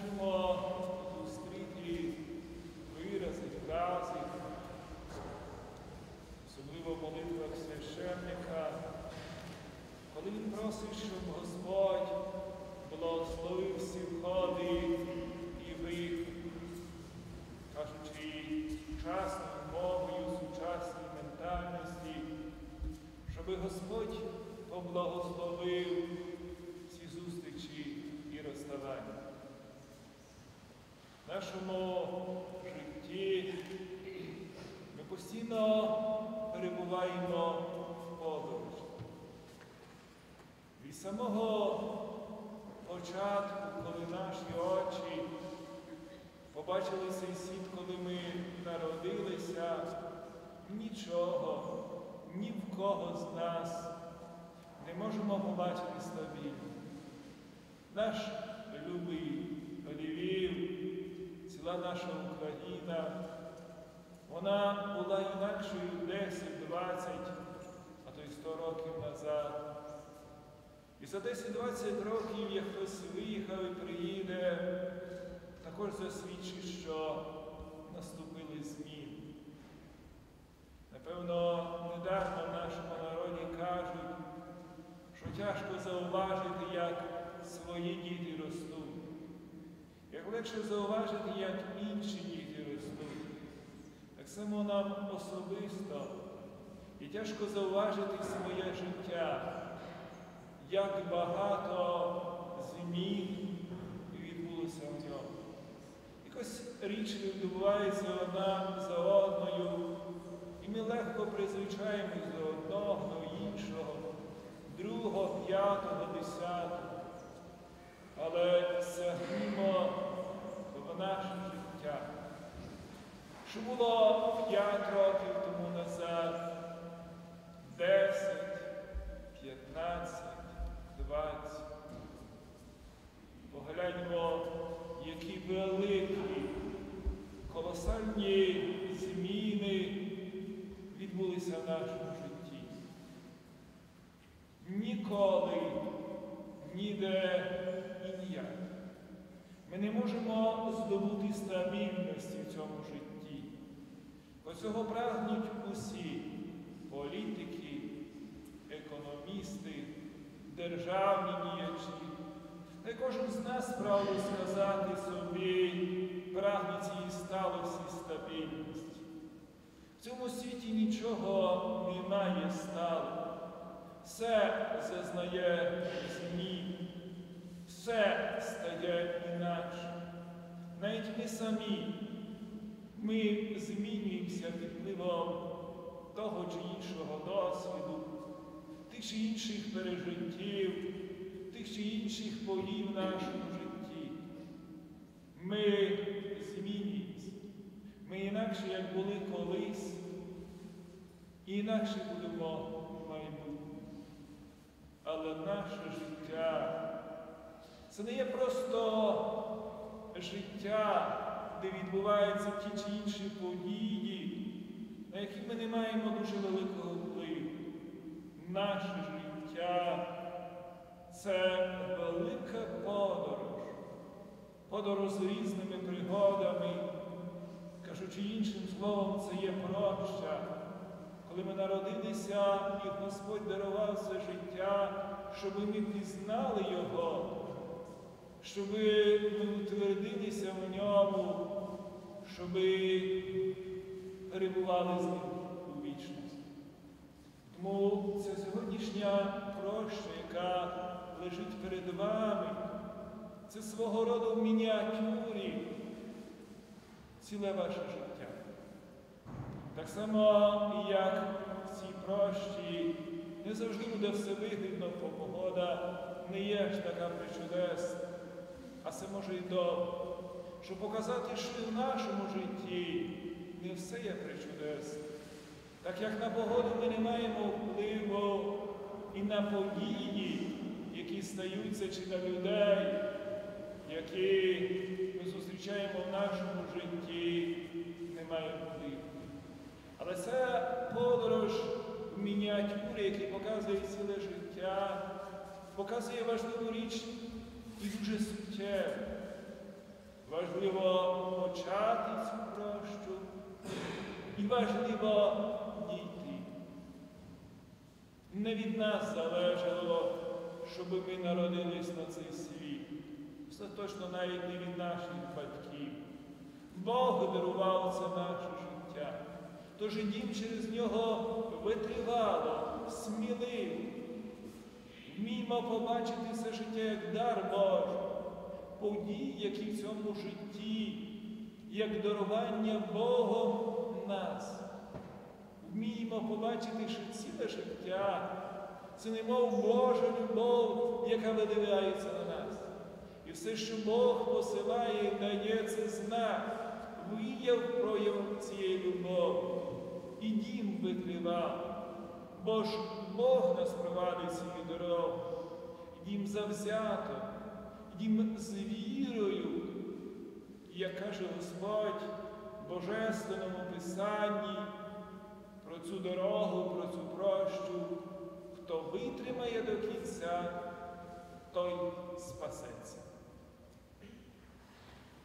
можемо зустріти нашому житті ми постійно перебуваємо в подорожі. Від самого початку, коли наші очі побачили цей світ, коли ми народилися, нічого, ні в кого з нас не можемо побачити стабільно. Наш любий Львів, ціла наша Україна, вона була інакшою 10, 20, а то й 100 років назад. І за 10-20 років, як хтось виїхав і приїде, також засвідчить, що наступили зміни. Напевно, недарно в нашому народі кажуть, що тяжко зауважити, як свої діти ростуть. Як легше зауважити, як інші діти ростуть. Так само нам особисто і тяжко зауважити своє життя, як багато змін відбулося в ньому. Якось річ відбувається одна за одною, і ми легко призвичаємось до одного, до іншого, другого, п'ятого, десятого. Але сягнімо в наше життя. Що було п'ять років тому назад, десять, п'ятнадцять, двадцять. Погляньмо, які великі, колосальні зміни відбулися в нашому житті. Ніколи, ніде і ніяк. Ми не можемо здобути стабільності в цьому житті. Бо цього прагнуть усі політики, економісти, державні діячі. Не кожен з нас справді сказати собі, прагне цієї сталості стабільності. В цьому світі нічого немає сталого. Все зазнає змін, все стає інакше. Навіть ми самі, ми змінюємося під впливом того чи іншого досвіду, тих чи інших пережиттів, тих чи інших подій в нашому житті. Ми змінюємося. Ми інакше, як були колись, і інакше будемо в. Але наше життя це не є просто життя, де відбуваються ті чи інші події, на які ми не маємо дуже великого впливу. Наше життя це велика подорож, подорож з різними пригодами. Кажучи іншим словом, це є проща. Коли ми народилися, і Господь дарував це життя, щоб ми пізнали Його, щоб ми утвердилися в ньому, щоб перебували з ним у вічності. Тому ця сьогоднішня проща, яка лежить перед вами, це свого роду в мініатюрі. Ціле ваше життя. Так само, як в цій прощі. Не завжди буде все вигідно, бо погода не є ж така причудесна, а це може й добре, щоб показати, що в нашому житті не все є причудесне. Так як на погоду ми не маємо впливу і на події, які стаються чи на людей, які ми зустрічаємо в нашому житті, немає впливу. Але це подорож в мініатюрі, який показує ціле життя, показує важливу річ і дуже суттєву. Важливо почати цю прощу і важливо дійти. Не від нас залежало, щоб ми народились на цей світ. Остаточно навіть не від наших батьків. Бог дарував це наше життя. Тож ідім через нього витривало, сміливо. Вміємо побачити це життя як дар Божий, події, які в цьому житті, як дарування Богом нас. Вміємо побачити, що ціле життя це немов Божа любов, яка видивляється на. І все, що Бог посилає, дає це знак, вияв прояв цієї любові. І дім витривав. Бо ж Бог нас провадить цією дорогою. Дім завзято, дім з вірою. І як каже Господь в Божественному Писанні про цю дорогу, про цю прощу, хто витримає до кінця, той